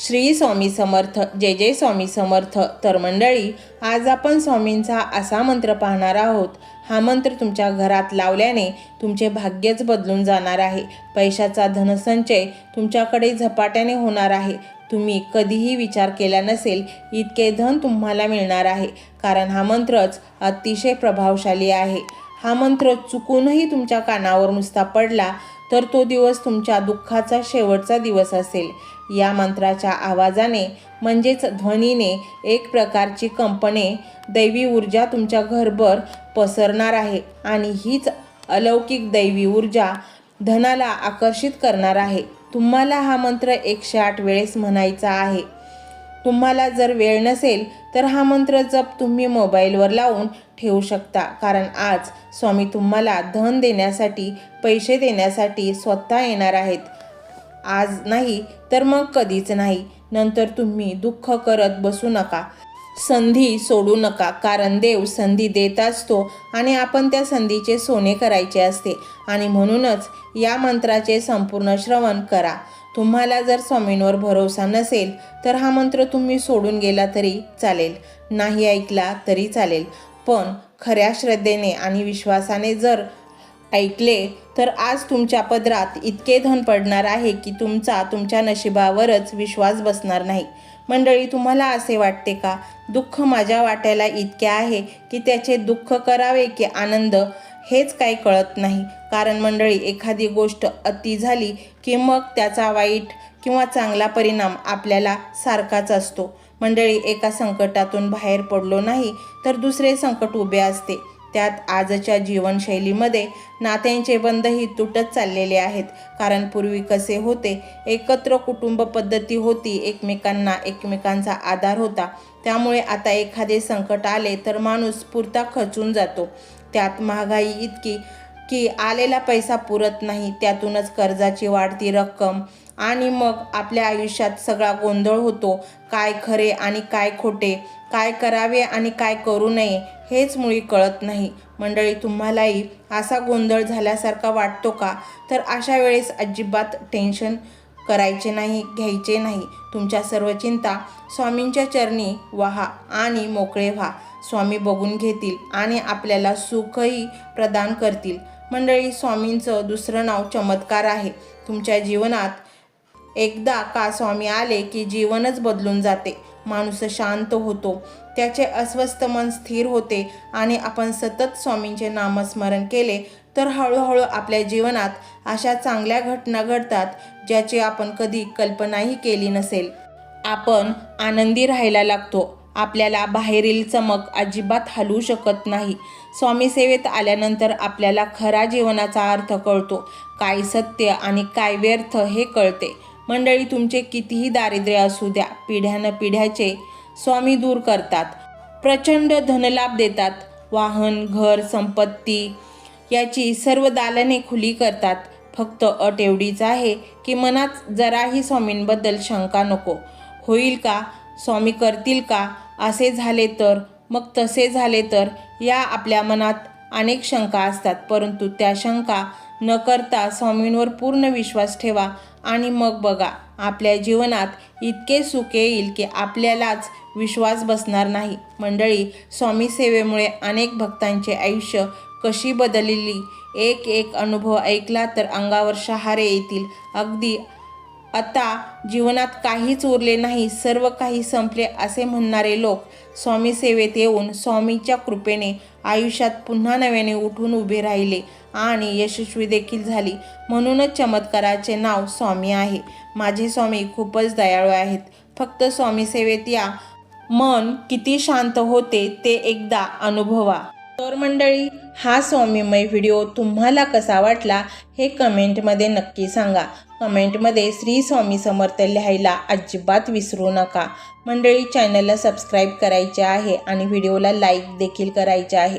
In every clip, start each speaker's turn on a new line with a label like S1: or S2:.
S1: श्री स्वामी समर्थ जय जय स्वामी समर्थ. तर मंडळी आज आपण स्वामींचा असा मंत्र पाहणार आहोत. हा मंत्र तुमच्या घरात लावल्याने तुमचे भाग्यच बदलून जाणार आहे. पैशाचा धनसंचय तुमच्याकडे झपाट्याने होणार आहे. तुम्ही कधीही विचार केला नसेल इतके धन तुम्हाला मिळणार आहे. कारण हा मंत्रच अतिशय प्रभावशाली आहे. हा मंत्र चुकूनही तुमच्या कानावर नुसता पडला तर तो दिवस तुमच्या दुःखाचा शेवटचा दिवस असेल. या मंत्राच्या आवाजाने म्हणजेच ध्वनीने एक प्रकारची कंपने दैवी ऊर्जा तुमच्या घरभर पसरणार आहे आणि हीच अलौकिक दैवी ऊर्जा धनाला आकर्षित करणार आहे. तुम्हाला हा मंत्र एकशे आठ वेळेस म्हणायचा आहे. तुम्हाला जर वेळ नसेल तर हा मंत्र जप तुम्ही मोबाईलवर लावून ठेवू शकता. कारण आज स्वामी तुम्हाला धन देण्यासाठी पैसे देण्यासाठी स्वतः येणार आहेत. आज नाही तर मग कधीच नाही. नंतर तुम्ही दुःख करत बसू नका. संधी सोडू नका. कारण देव संधी देत असतो आणि आपण त्या संधीचे सोने करायचे असते. आणि म्हणूनच या मंत्राचे संपूर्ण श्रवण करा. तुम्हाला जर स्वामींवर भरोसा नसेल तर हा मंत्र तुम्ही सोडून गेला तरी चालेल. नाही ऐकला तरी चालेल. पण खऱ्या श्रद्धेने आणि विश्वासाने जर ऐकले तर आज तुमच्या पदरात इतके धन पडणार आहे की तुमचा तुमच्या नशिबावरच विश्वास बसणार नाही. मंडळी तुम्हाला असे वाटते का? दुःख माझ्या वाट्याला इतके आहे की त्याचे दुःख करावे की आनंद? हेच काही कळत नाही. कारण मंडळी एखादी गोष्ट अति झाली की मग त्याचा वाईट किंवा चांगला परिणाम आपल्याला सारखाच असतो. मंडळी एका संकटातून बाहेर पडलो नाही तर दुसरे संकट उभे असते. त्यात आजच्या जीवनशैलीमध्ये नात्यांचे बंधही तुटत चाललेले आहेत. कारण पूर्वी कसे होते? एकत्र कुटुंब पद्धती होती. एकमेकांना एकमेकांचा आधार होता. त्यामुळे आता एखादे संकट आले तर माणूस पुरता खचून जातो. त्यात महागाई इतकी की आलेला पैसा पुरत नाही. त्यातूनच कर्जाची वाढती रक्कम आणि मग आपल्या आयुष्यात सगळा गोंधळ होतो. काय खरे आणि काय खोटे? काय करावे आणि काय करू नये? हेच मुळी कळत नाही. मंडळी तुम्हालाही असा गोंधळ झाल्यासारखा वाटतो का? तर अशा वेळेस अजिबात टेन्शन करायचे नाही घ्यायचे नाही. तुमच्या सर्व चिंता स्वामींच्या चरणी व्हा आणि मोकळे व्हा. स्वामी बघून घेतील आणि आपल्याला सुखही प्रदान करतील. मंडळी स्वामींचं दुसरं नाव चमत्कार आहे. तुमच्या जीवनात एकदा का स्वामी आले की जीवनच बदलून जाते. माणूस शांत होतो. त्याचे अस्वस्थ मन स्थिर होते आणि आपण सतत स्वामींचे नामस्मरण केले तर हळूहळू आपल्या जीवनात अशा चांगल्या घटना घडतात ज्याची आपण कधी कल्पनाही केली नसेल. आपण आनंदी राहायला लागतो. आपल्याला बाहेरील चमक अजिबात हलवू शकत नाही. स्वामी सेवेत आल्यानंतर आपल्याला खरा जीवनाचा अर्थ कळतो. काय सत्य आणि काय व्यर्थ हे कळते. मंडळी तुमचे कितीही दारिद्र्य असू द्या पिढ्यानं पिढ्याचे स्वामी दूर करतात. प्रचंड धनलाभ देतात. वाहन घर संपत्ती याची सर्व दालने खुली करतात. फक्त अट एवढीच आहे की मनात जराही स्वामींबद्दल शंका नको. होईल का? स्वामी करतील का? असे झाले तर मग तसे झाले तर या आपल्या मनात अनेक शंका असतात. परंतु त्या शंका न करता स्वामींवर पूर्ण विश्वास ठेवा. आणि मग बघा आपल्या जीवनात इतके सुख येईल की आपल्यालाच विश्वास बसणार नाही. मंडळी स्वामी सेवेमुळे अनेक भक्तांचे आयुष्य कशी बदलली? एक एक अनुभव ऐकला तर अंगावर शहारे येतील. अगदी आता जीवनात काहीच उरले नाही सर्व काही संपले असे म्हणणारे लोक स्वामी सेवेत येऊन स्वामीच्या कृपेने आयुष्यात पुन्हा नव्याने उठून उभे राहिले. आणि यशस्वी देखील झाली. म्हणूनच चमत्काराचे नाव स्वामी आहे. माझे स्वामी खूपच दयाळू आहेत. फक्त स्वामी सेवेत या. मन किती शांत होते ते एकदा अनुभवा. तर मंडळी हा स्वामीमय व्हिडिओ तुम्हाला कसा वाटला हे कमेंटमध्ये नक्की सांगा. कमेंटमध्ये श्री स्वामी समर्थ लिहायला अजिबात विसरू नका. मंडळी चॅनलला सबस्क्राईब करायचे आहे आणि व्हिडिओला लाईक देखील करायचे आहे.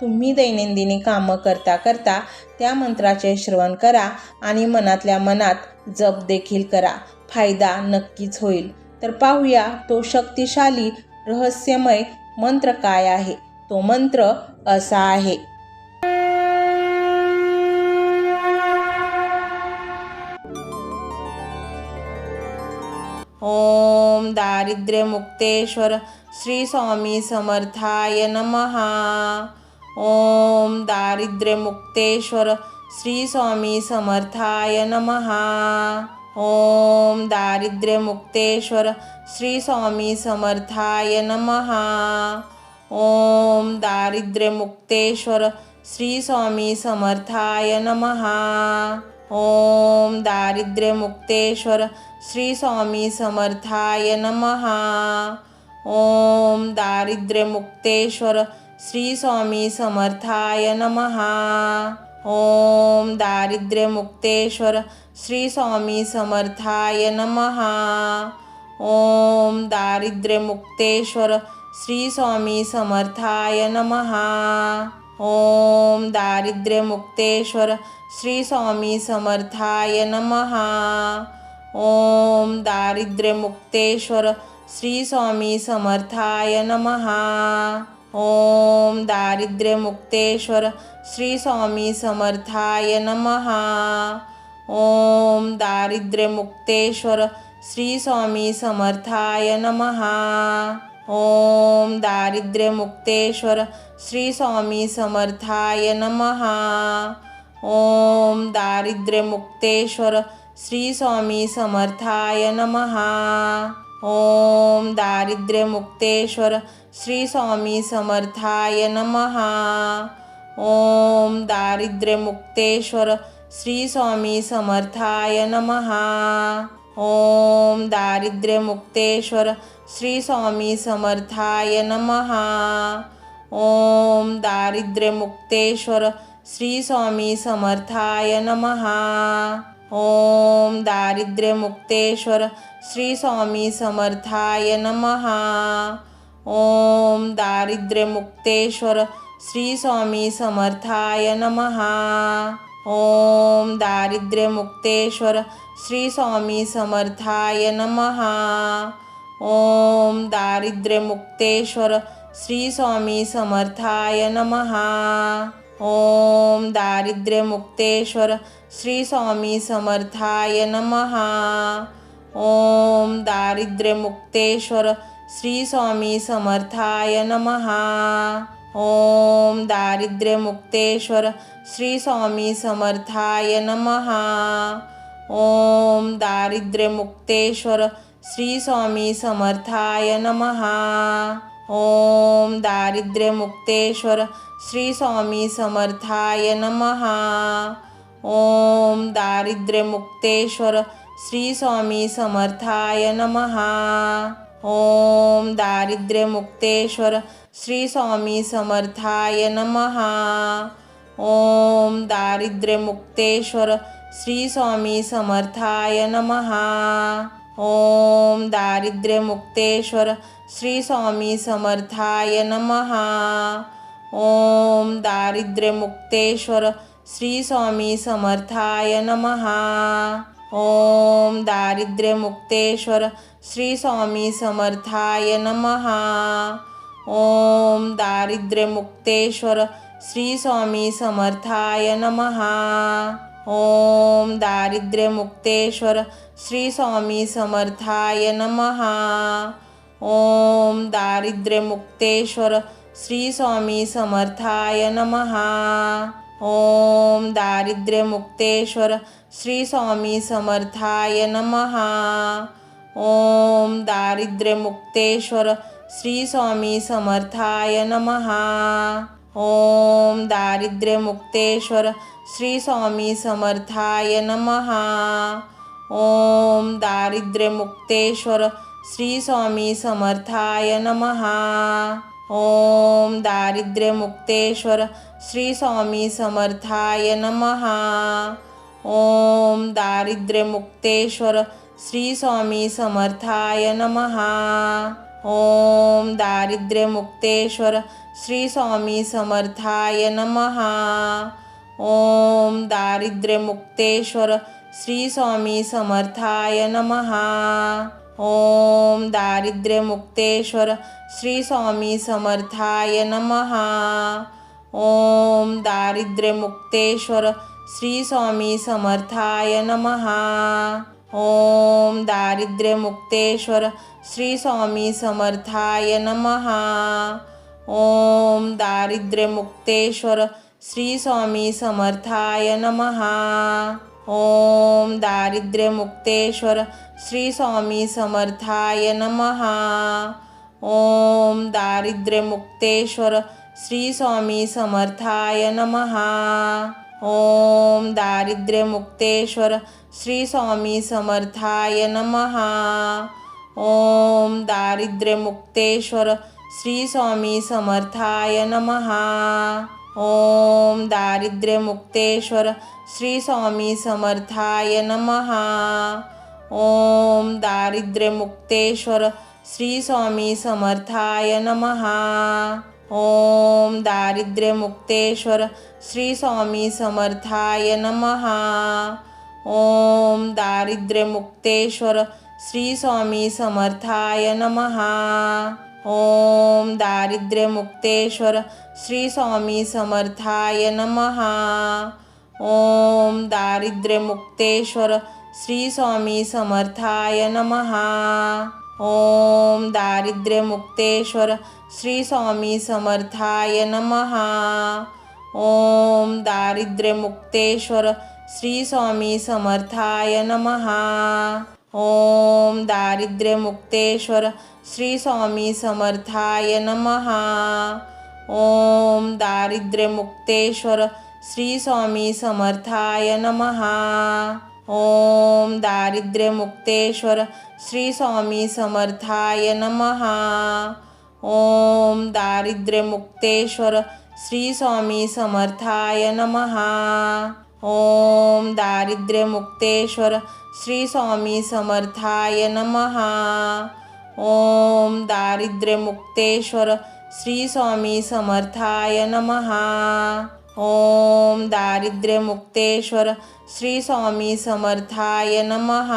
S1: तुम्ही दैनंदिनी कामं करता करता त्या मंत्राचे श्रवण करा आणि मनातल्या मनात जप देखील करा. फायदा नक्कीच होईल. तर पाहूया तो शक्तिशाली रहस्यमय मंत्र काय आहे? तो मंत्र असा आहे. ओम दारिद्र्यमुक्तेश्वर श्री स्वामी समर्थाय नमः. ओम दारिद्र्यमुक्तेश्वर श्री स्वामी समर्थाय नमः। ओम दारिद्र्यमुक्तेश्वर श्री स्वामी समर्थाय नमः। ओम दारिद्र्यमुक्तेश्वर श्री स्वामी समर्थाय नमः। ओम दारिद्र्यमुक्तेश्वर श्री स्वामी समर्थाय नमः। ओम दारिद्र्यमुक्तेश्वर श्री स्वामी समर्थाय नमः। ओम दारिद्र्यमुक्तेश्वर श्री स्वामी समर्थाय नमः। ओम दारिद्र्यमुक्तेश्वर श्री स्वामी समर्थाय नमः। ओम दारिद्र्यमुक्तेश्वर श्री स्वामी समर्थाय नमः। ओम दारिद्र्यमुक्तेश्वर श्री स्वामी समर्थाय नमः। ओम दारिद्र्यमुक्तेश्वर श्री स्वामी समर्थाय नमः। ओम दारिद्र्यमुक्तेश्वर श्री स्वामी समर्थाय नमः। ओम दारिद्र्यमुक्तेश्वर श्री स्वामी समर्थाय नमः। ओम दारिद्र्यमुक्तेश्वर श्री स्वामी समर्थाय नमः। ओम दारिद्र्यमुक्तेश्वर श्री स्वामी समर्थाय नमः। ओम दारिद्र्यमुक्तेश्वर श्री स्वामी समर्थाय नमः। ओम दारिद्र्यमुक्तेश्वर श्री स्वामी समर्थाय नमः। ओम दारिद्र्यमुक्तेश्वर श्री स्वामी समर्थाय नमः। ओम दारिद्र्यमुक्तेश्वर श्री स्वामी समर्थाय नमः। ओम दारिद्र्यमुक्तेश्वर श्री स्वामी समर्थाय नमः। ओम दारिद्र्यमुक्तेश्वर श्री स्वामी समर्थाय नमः। ओम दारिद्र्यमुक्तेश्वर श्री स्वामी समर्थाय नमः। ओम दारिद्र्यमुक्तेश्वर श्री स्वामी समर्थाय नमः। ओम दारिद्र्यमुक्तेश्वर श्री स्वामी समर्थाय नमः। ओम दारिद्र्यमुक्तेश्वर श्री स्वामी समर्थाय नमः। ओम दारिद्र्यमुक्तेश्वर श्री स्वामी समर्थाय नमः। ओम दारिद्र्यमुक्तेश्वर श्री स्वामी समर्थाय नमः। ओम दारिद्र्यमुक्तेश्वर श्री स्वामी समर्थाय नमः। ओम दारिद्र्यमुक्तेश्वर श्री स्वामी समर्थाय नमः। ओम दारिद्र्यमुक्तेश्वर श्री स्वामी समर्थाय नमः। ओम दारिद्र्यमुक्तेश्वर श्री स्वामी समर्थाय नमः। ओम दारिद्र्यमुक्तेश्वर श्री स्वामी समर्थाय नमः। ओम दारिद्र्यमुक्तेश्वर श्री स्वामी समर्थाय नमः। ओम दारिद्र्यमुक्तेश्वर श्री स्वामी समर्थाय नमः। ओम दारिद्र्यमुक्तेश्वर श्री स्वामी समर्थाय नमः। ओम दारिद्र्यमुक्तेश्वर श्री स्वामी समर्थाय नमः। ओम दारिद्र्यमुक्तेश्वर श्री स्वामी समर्थाय नमः। ओम दारिद्र्यमुक्तेश्वर श्री स्वामी समर्थाय नमः। ओम दारिद्र्यमुक्तेश्वर श्री स्वामी समर्थाय नमः। ओम दारिद्र्यमुक्तेश्वर श्री स्वामी समर्थाय नमः। ओम दारिद्र्यमुक्तेश्वर श्री स्वामी समर्थाय नमः। ओम दारिद्र्यमुक्तेश्वर श्री स्वामी समर्थाय नमः। ओम दारिद्र्यमुक्तेश्वर श्री स्वामी समर्थाय नमः। ओम दारिद्र्यमुक्तेश्वर श्री स्वामी समर्थाय नमहा ओम दारिद्र्यमुक्तेश्वर श्री स्वामी समर्थाय नमः। ओम दारिद्र्यमुक्तेश्वर श्री स्वामी समर्थाय नमः। ओम दारिद्र्यमुक्तेश्वर श्री स्वामी समर्थाय नमः। ओम दारिद्र्यमुक्तेश्वर श्री स्वामी समर्थाय नमः। ओम दारिद्र्यमुक्तेश्वर श्री स्वामी समर्थाय नमः। ओम दारिद्र्यमुक्तेश्वर श्री स्वामी समर्थाय नमः। ओम दारिद्र्यमुक्तेश्वर श्री स्वामी समर्थाय नमः। ओम दारिद्र्यमुक्तेश्वर श्री स्वामी समर्थाय नमः। ओम दारिद्र्यमुक्तेश्वर श्री स्वामी समर्थाय नमः। ओम दारिद्र्यमुक्तेश्वर श्री स्वामी समर्थाय नमः। ओम दारिद्र्यमुक्तेश्वर श्री स्वामी समर्थाय नमः। ओम दारिद्र्यमुक्तेश्वर श्री स्वामी समर्थाय नमः। ओम दारिद्र्यमुक्तेश्वर श्री स्वामी समर्थाय नमः। ओम दारिद्र्यमुक्तेश्वर श्री स्वामी समर्थाय नमः। ओम दारिद्र्यमुक्तेश्वर श्री स्वामी समर्थाय नमः। ओम दारिद्र्यमुक्तेश्वर श्री स्वामी समर्थाय नमः। ओम दारिद्र्यमुक्तेश्वर श्री स्वामी समर्थाय नमः। ओम दारिद्र्यमुक्तेश्वर श्री स्वामी समर्थाय नमः। ओम दारिद्र्यमुक्तेश्वर श्री स्वामी समर्थाय नमः। ओम दारिद्र्यमुक्तेश्वर श्री स्वामी समर्थाय नमः। ओम दारिद्र्यमुक्तेश्वर श्री स्वामी समर्थाय नमः। ओम दारिद्र्यमुक्तेश्वर श्री स्वामी समर्थाय नमः। ओम दारिद्र्यमुक्तेश्वर श्री स्वामी समर्थाय नमः।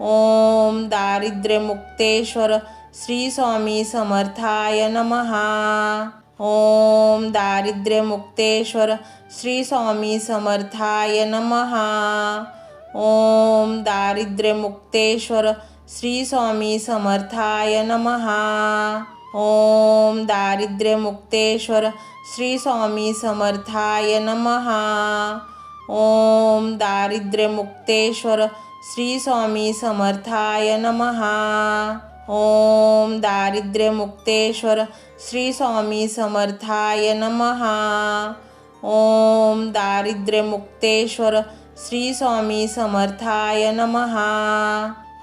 S1: ओम दारिद्र्यमुक्तेश्वर श्री स्वामी समर्थाय नमः। ओम दारिद्र्यमुक्तेश्वर श्री स्वामी समर्थाय नमः। ओम दारिद्र्यमुक्तेश्वर श्री स्वामी समर्थाय नमः। ओम दारिद्र्यमुक्तेश्वर श्री स्वामी समर्थाय नमः। ओम दारिद्र्यमुक्तेश्वर श्री स्वामी समर्थाय नमः। ओम दारिद्र्यमुक्तेश्वर श्री स्वामी समर्थाय नमः। ओम दारिद्र्यमुक्तेश्वर श्री स्वामी समर्थाय नमः।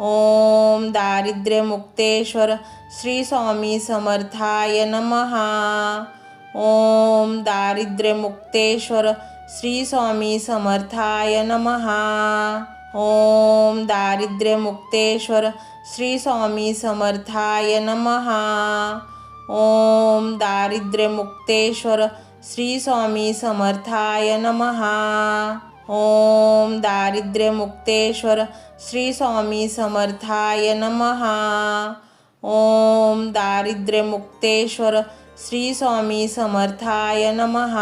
S1: ओम दारिद्र्यमुक्तेश्वर श्री स्वामी समर्थाय नमः। ओम दारिद्र्यमुक्तेश्वर श्री स्वामी समर्थाय नमः। ओम दारिद्र्यमुक्तेश्वर श्री स्वामी समर्थाय नमः। ओम दारिद्र्यमुक्तेश्वर श्री स्वामी समर्थाय नमः। ओम दारिद्र्यमुक्तेश्वर श्री स्वामी समर्थाय नमः। ओम दारिद्र्यमुक्तेश्वर श्री स्वामी समर्थाय नमः।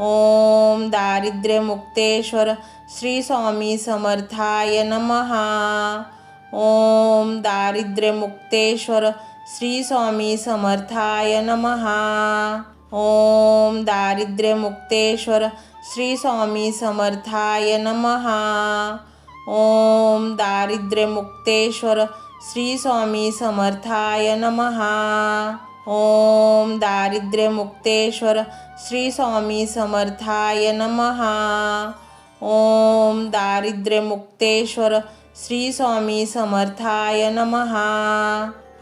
S1: ओम दारिद्र्यमुक्तेश्वर श्री स्वामी समर्थाय नमः. ओम दारिद्र्यमुक्तेश्वर श्री स्वामी समर्थाय नमः. ओम दारिद्र्यमुक्तेश्वर श्री स्वामी समर्थाय नमः. ओम दारिद्र्यमुक्तेश्वर श्री स्वामी समर्थाय नमः. ओम दारिद्र्यमुक्तेश्वर श्री स्वामी समर्थाय नमः। ओम दारिद्र्यमुक्तेश्वर श्री स्वामी समर्थाय नमः।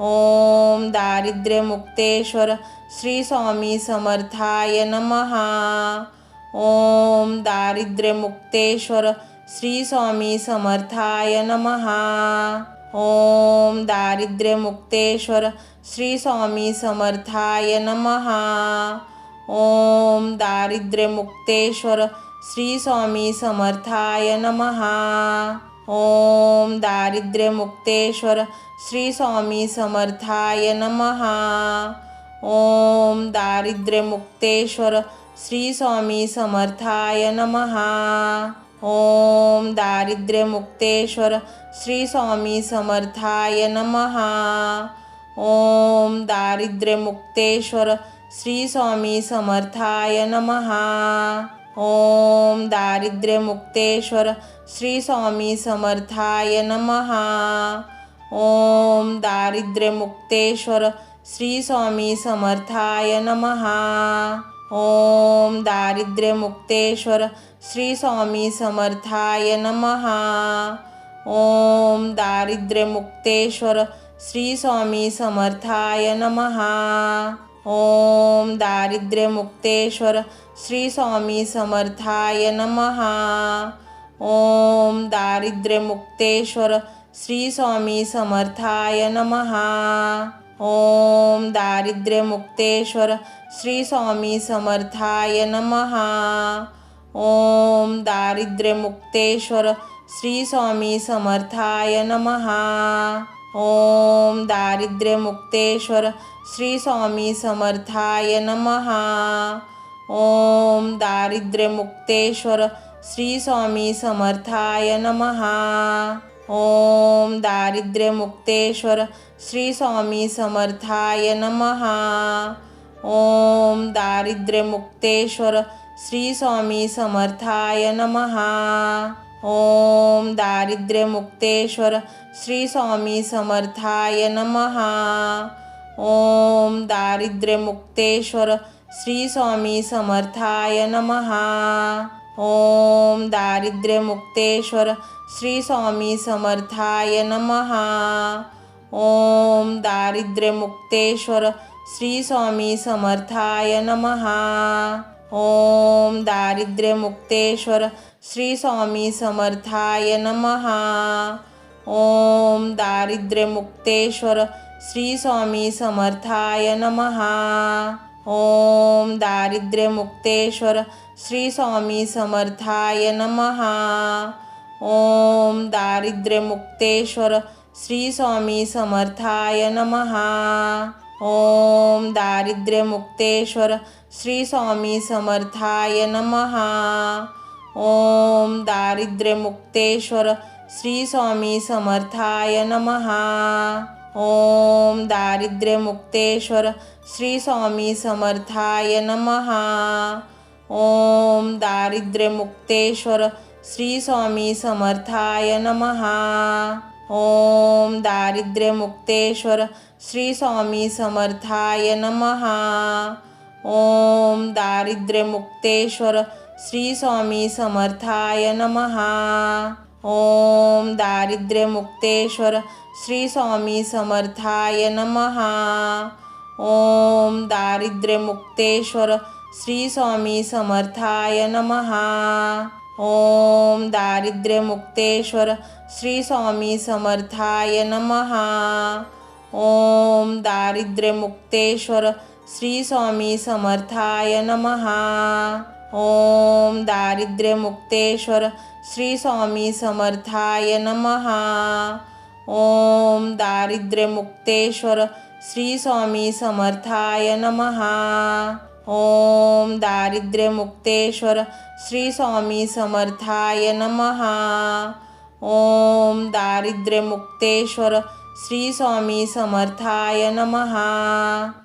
S1: ओम दारिद्र्यमुक्तेश्वर श्री स्वामी समर्थाय नमः। ओम दारिद्र्यमुक्तेश्वर श्री स्वामी समर्थाय नमः। ओम दारिद्र्यमुक्तेश्वर श्री स्वामी समर्थाय नमः। ओम दारिद्र्यमुक्तेश्वर श्री स्वामी समर्थाय नमः। ओम दारिद्र्यमुक्तेश्वर श्री स्वामी समर्थाय नमः। ओम दारिद्र्यमुक्तेश्वर श्री स्वामी समर्थाय नमः। ओम दारिद्र्यमुक्तेश्वर श्री स्वामी समर्थाय नमः। ओम दारिद्र्यमुक्तेश्वर श्री स्वामी समर्थाय नमः। ओम दारिद्र्यमुक्तेश्वर श्री स्वामी समर्थाय नमः। ओम दारिद्र्यमुक्तेश्वर श्री स्वामी समर्थाय नमः। ओम दारिद्र्यमुक्तेश्वर श्री स्वामी समर्थाय नमः। ओम दारिद्र्यमुक्तेश्वर श्री स्वामी समर्थाय नमः। ओम दारिद्र्यमुक्तेश्वर श्री स्वामी समर्थाय नमः। ओम दारिद्र्यमुक्तेश्वर श्री स्वामी समर्थाय नमः। ओम दारिद्र्यमुक्तेश्वर श्री स्वामी समर्थाय नमः। ओम दारिद्र्यमुक्तेश्वर श्री स्वामी समर्थाय नमः। ओम दारिद्र्यमुक्तेश्वर श्री स्वामी समर्थाय नमः। ओम दारिद्र्यमुक्तेश्वर श्री स्वामी समर्थाय नमः। ओम दारिद्र्यमुक्तेश्वर श्री स्वामी समर्थाय नमः। ओम दारिद्र्यमुक्तेश्वर श्री स्वामी समर्थाय नमः। ओम दारिद्र्यमुक्तेश्वर श्री स्वामी समर्थाय नमः। ओम दारिद्र्यमुक्तेश्वर श्री स्वामी समर्थाय नमः। ओम दारिद्र्यमुक्तेश्वर श्री स्वामी समर्थाय नमः। ओम दारिद्र्यमुक्तेश्वर श्री स्वामी समर्थाय नमः। ओम दारिद्र्यमुक्तेश्वर श्री स्वामी समर्थाय नमः। ओम दारिद्र्यमुक्तेश्वर श्री स्वामी समर्थाय नमः। ओम दारिद्र्यमुक्तेश्वर श्री स्वामी समर्थाय नमः। ओम दारिद्र्यमुक्तेश्वर श्री स्वामी समर्थाय नमः। ओम दारिद्र्यमुक्तेश्वर श्री स्वामी समर्थाय नमः। ओम दारिद्र्यमुक्तेश्वर श्री स्वामी समर्थाय नमः। ओम दारिद्र्यमुक्तेश्वर श्री स्वामी समर्थाय नमः। ओम दारिद्र्यमुक्तेश्वर श्री स्वामी समर्थाय नमः। ओम दारिद्र्यमुक्तेश्वर श्री स्वामी समर्थाय नमः। ओम दारिद्र्यमुक्तेश्वर श्री स्वामी समर्थाय नमः। ओम दारिद्र्यमुक्तेश्वर श्री स्वामी समर्थाय नमः। ओम दारिद्र्यमुक्तेश्वर श्री स्वामी समर्थाय नमः। ओम दारिद्र्यमुक्तेश्वर श्री स्वामी समर्थाय नमः। ओम दारिद्र्यमुक्तेश्वर श्री स्वामी समर्थाय नमः। ओम दारिद्र्यमुक्तेश्वर श्री स्वामी समर्थाय नमः। ओम दारिद्र्यमुक्तेश्वर श्री स्वामी समर्थाय नमः। ओम दारिद्र्यमुक्तेश्वर श्री स्वामी समर्थाय नमः। ओम दारिद्र्यमुक्तेश्वर श्री स्वामी समर्थाय नमः।